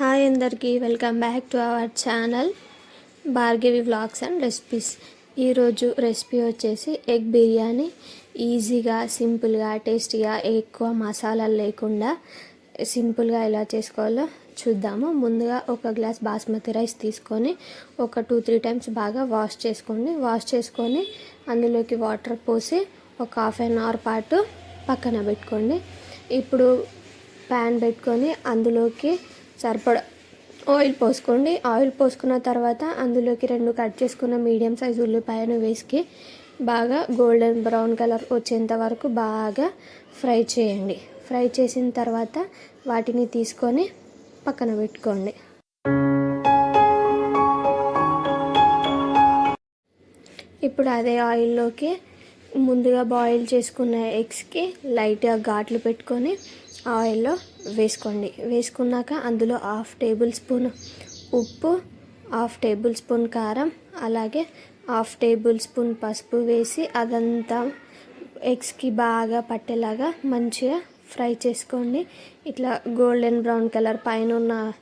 Hi అందరికీ welcome back to our channel Bhargavi vlogs and recipes. ఈరోజు recipe వచ్చేసి egg biryani. ఈజీగా సింపుల్గా టేస్టీగా ఎక్కువ మసాలాలు లేకుండా సింపుల్గా ఎలా చేసుకోవాలో చూద్దాము. ముందుగా ఒక గ్లాస్ బాస్మతి రైస్ తీసుకొని ఒక టూ త్రీ టైమ్స్ బాగా వాష్ చేసుకోండి. వాష్ చేసుకొని అందులోకి వాటర్ పోసి ఒక హాఫ్ అన్ అవర్ పాటు పక్కన పెట్టుకోండి. ఇప్పుడు ప్యాన్ పెట్టుకొని అందులోకి సరిపడ ఆయిల్ పోసుకోండి. ఆయిల్ పోసుకున్న తర్వాత అందులోకి రెండు కట్ చేసుకున్న మీడియం సైజ్ ఉల్లిపాయను వేసుకి బాగా గోల్డెన్ బ్రౌన్ కలర్ వచ్చేంత వరకు బాగా ఫ్రై చేయండి. ఫ్రై చేసిన తర్వాత వాటిని తీసుకొని పక్కన పెట్టుకోండి. ఇప్పుడు అదే ఆయిల్లోకి ముందుగా బాయిల్ చేసుకున్న ఎగ్స్కి లైట్గా ఘాట్లు పెట్టుకొని ఆయిల్లో వేసుకోండి. వేసుకున్నాక అందులో హాఫ్ టేబుల్ స్పూన్ ఉప్పు హాఫ్ టేబుల్ స్పూన్ కారం అలాగే హాఫ్ టేబుల్ స్పూన్ పసుపు వేసి అదంతా ఎగ్స్కి బాగా పట్టేలాగా మంచిగా ఫ్రై చేసుకోండి. ఇట్లా గోల్డెన్ బ్రౌన్ కలర్ పైన ఉన్న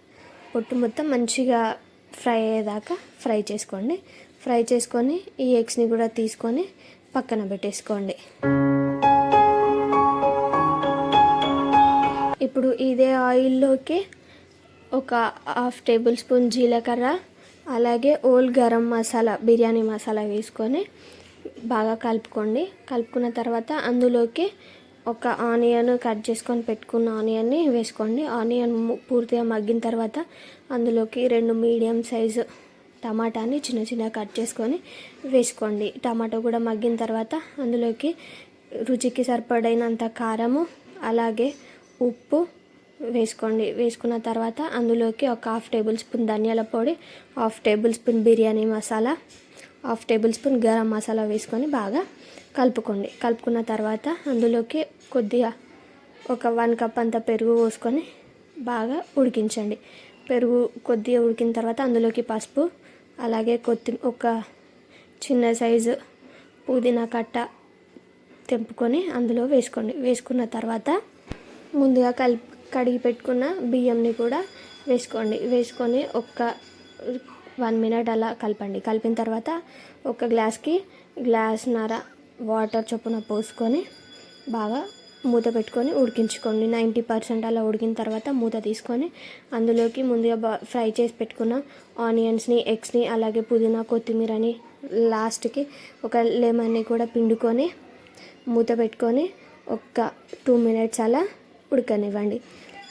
పొట్టు మొత్తం మంచిగా ఫ్రై అయ్యేదాకా ఫ్రై చేసుకోండి. ఫ్రై చేసుకొని ఈ ఎగ్స్ని కూడా తీసుకొని పక్కన పెట్టేసుకోండి. ఇప్పుడు ఇదే ఆయిల్లోకి ఒక హాఫ్ టేబుల్ స్పూన్ జీలకర్ర అలాగే ఓల్ గరం మసాలా బిర్యానీ మసాలా వేసుకొని బాగా కలుపుకోండి. కలుపుకున్న తర్వాత అందులోకి ఒక ఆనియన్ కట్ చేసుకొని పెట్టుకున్న ఆనియన్ని వేసుకోండి. ఆనియన్ పూర్తిగా మగ్గిన తర్వాత అందులోకి రెండు మీడియం సైజు టమాటాని చిన్న చిన్న కట్ చేసుకొని వేసుకోండి. టమాటా కూడా మగ్గిన తర్వాత అందులోకి రుచికి సరిపడైనంత కారము అలాగే ఉప్పు వేసుకోండి. వేసుకున్న తర్వాత అందులోకి ఒక హాఫ్ టేబుల్ స్పూన్ ధనియాల పొడి half tablespoon biryani masala half tablespoon garam masala వేసుకొని బాగా కలుపుకోండి. కలుపుకున్న తర్వాత అందులోకి కొద్దిగా ఒక వన్ కప్ అంత పెరుగు పోసుకొని బాగా ఉడికించండి. పెరుగు కొద్దిగా ఉడికిన తర్వాత అందులోకి పసుపు అలాగే కొత్తి ఒక చిన్న సైజు పుదీనా కట్ట తెంపుకొని అందులో వేసుకోండి. వేసుకున్న తర్వాత ముందుగా కలిపి కడిగి పెట్టుకున్న బియ్యంని కూడా వేసుకోండి. వేసుకొని ఒక్క వన్ మినిట్ అలా కలపండి. కలిపిన తర్వాత ఒక గ్లాస్కి గ్లాస్ నర వాటర్ చొప్పున పోసుకొని బాగా మూత పెట్టుకొని ఉడికించుకోండి. నైంటీ పర్సెంట్ అలా ఉడికిన తర్వాత మూత తీసుకొని అందులోకి ముందుగా బా ఫ్రై చేసి పెట్టుకున్న ఆనియన్స్ని ఎగ్స్ని అలాగే పుదీనా కొత్తిమీరని లాస్ట్కి ఒక లెమన్ని కూడా పిండుకొని మూత పెట్టుకొని ఒక టూ మినిట్స్ అలా ఉడకనివ్వండి.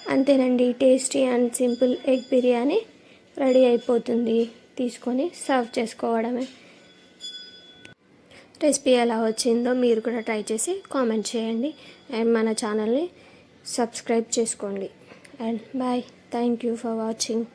అంతేనండి. Tasty and simple egg biryani ready అయిపోతుంది. తీసుకొని సర్వ్ చేసుకోవడమే. రెసిపీ ఎలా వచ్చిందో మీరు కూడా ట్రై చేసి కామెంట్ చేయండి. అండ్ మన ఛానల్ని సబ్స్క్రైబ్ చేసుకోండి. And bye. Thank you for watching.